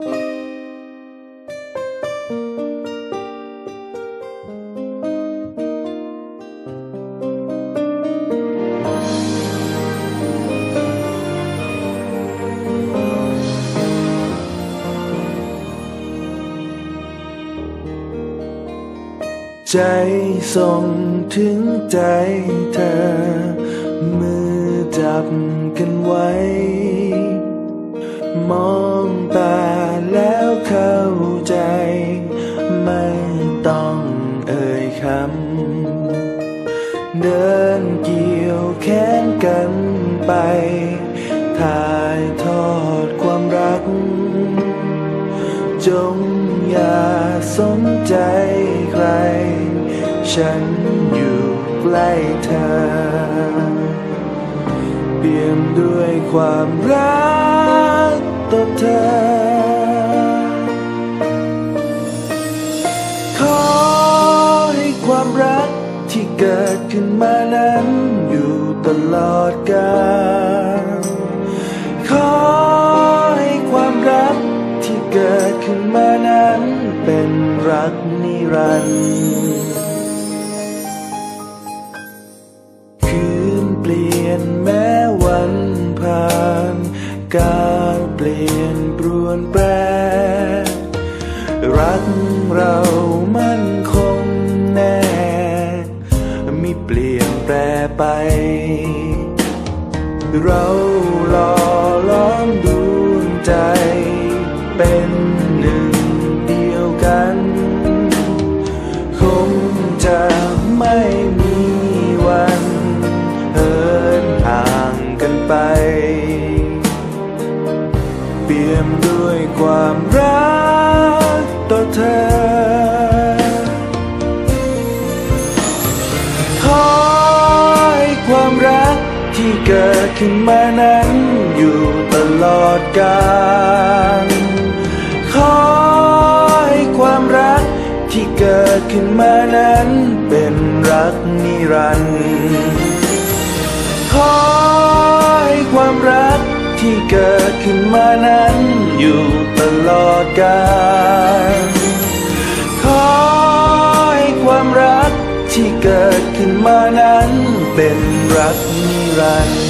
ใจส่งถึงใจเธอ มือจับกันไว้ มองตา เข้าใจ ไม่ต้องเอ่ยคำ เดินเกี่ยวแขนกันไป ถ่ายทอดความรัก จงอย่าสนใจใคร ฉันอยู่ใกล้เธอ เปี่ยมด้วยความรักต่อเธอ มานั้นอยู่ตลอดกาลขอให้ความรักที่เกิดขึ้นมานั้นเป็นรักนิรันดร์คืนเปลี่ยนแม้วันผ่านการเปลี่ยนปรวนแปรรักเรา ไป เรา เกิดขึ้นมานั้นอยู่ตลอดกาลขอให้ความรักที่เกิดขึ้นมานั้นเป็นรักนิรันดร์ขอให้ความรักที่เกิดขึ้นมานั้นอยู่ตลอดกาลขอให้ความรักที่เกิดขึ้นมานั้นเป็นรัก นิรันดร์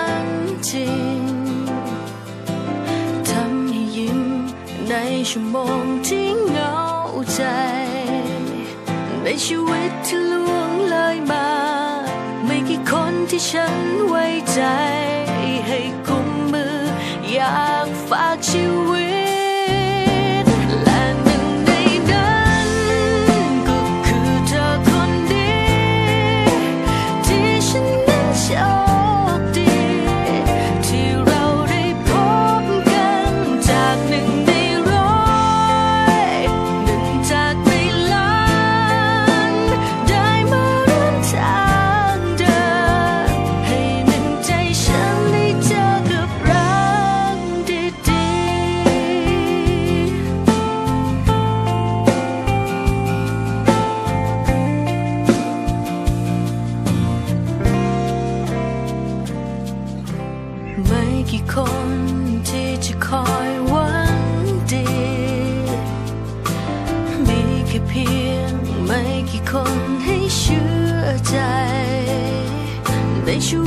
จริงทำให้ยิ้มในชั่วโมงที่เหงาใจ ในชีวิตที่ล่วงเลยมา ไม่กี่คนที่ฉันไว้ใจ ให้กุมมืออยากฝากชีวิต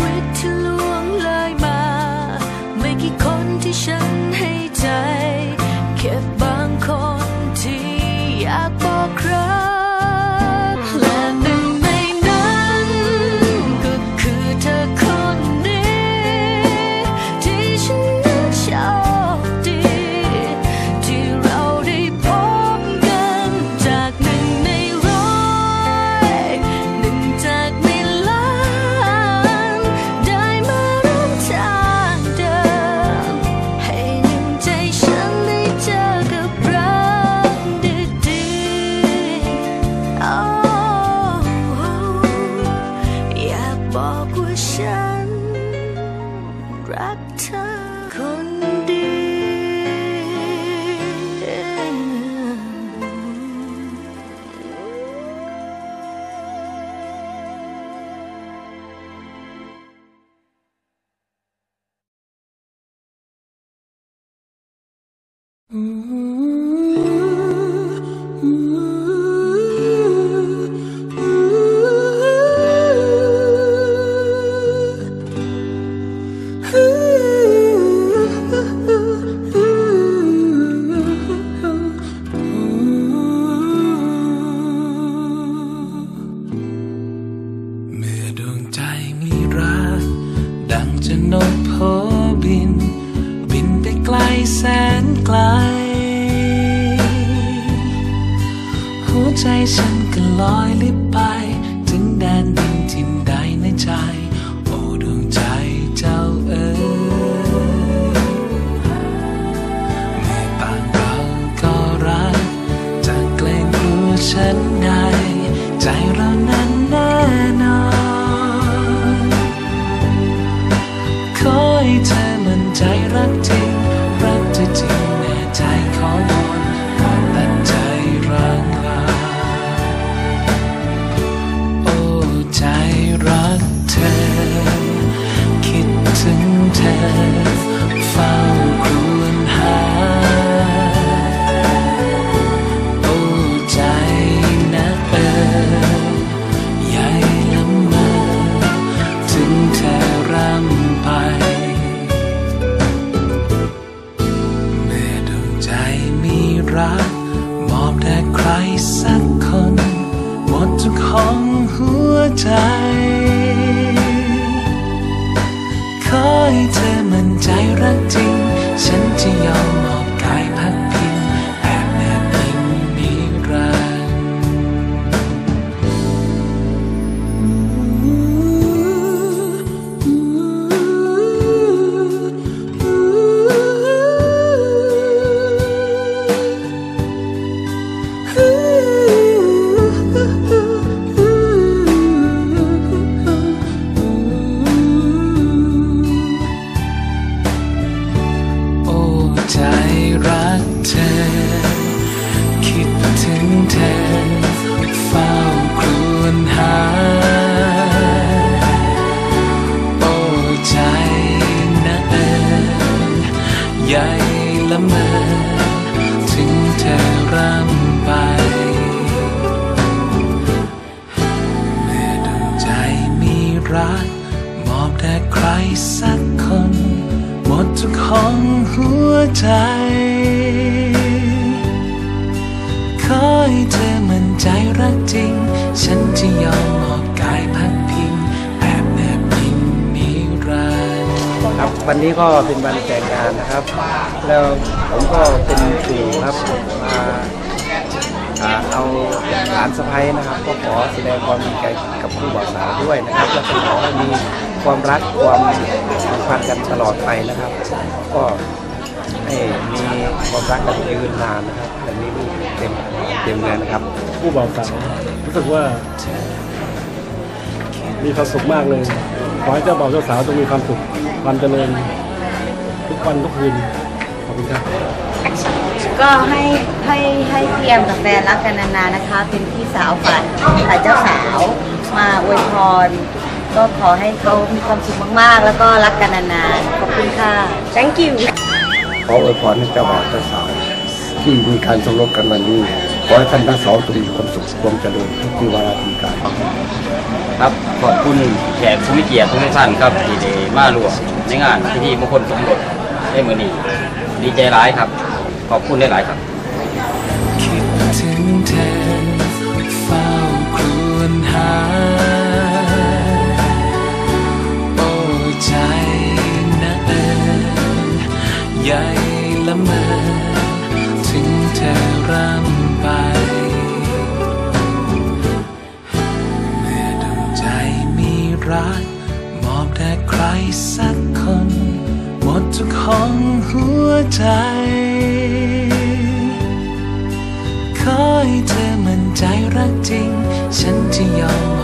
วิตที่ล่วงเลยมา ไม่กี่คนที่ฉัน Mm-hmm. เธอมั่นใจรักจริง ฉันจะยอม ใจ ขอให้เธอมั่นใจรักจริง ฉันจะยอมมอบกายพักพิงแอบแนบอิงนิรันดร์ครับวันนี้ก็เป็นวันแต่งงานนะครับ แล้วผมก็เป็นปู่ครับมาเอาหลานสะพ้ยนะครับ ก็ขอแสดงความดีใจกับผู้บ่าวสาวด้วยนะครับ แล้วก็ขอให้มีความรักความผูกพันกันตลอดไปนะครับ ก็ ให้มีความรักกันยืนนานนะครับและมีลูกเต็มเต็มเงินนะครับ ผู้บ่าวสาวรู้สึกว่า มีความสุขมากเลย ขอให้เจ้าบ่าวเจ้าสาวจงมีความสุขความเจริญทุกวันทุกคืนขอบคุณครับก็ให้ให้ให้เทียมกับแฟนรักกันนานๆนะคะ เป็นพี่สาวฝ่ายฝ่ายเจ้าสาวมาอวยพร ก็ขอให้เขามีความสุขมากๆ แล้วก็รักกันนานๆ ขอบคุณค่ะ thank you ขออวยพรให้เจ้าบ่าวเจ้าสาวที่มีการสมรสกันวันนี้ขอให้ท่านทั้งสองจงมีความสุขความเจริญทุกที่วาระทีการครับขอบคุณแขกผู้มีเกียรติทุกท่านครับที่ได้มาร่วมในงานพิธีมงคลสมรสได้เมื่อนี้ดีใจร้ายครับ ขอบคุณได้หลายครับ หัวใจ ขอให้เธอมั่นใจรักจริง ฉันจะยอมม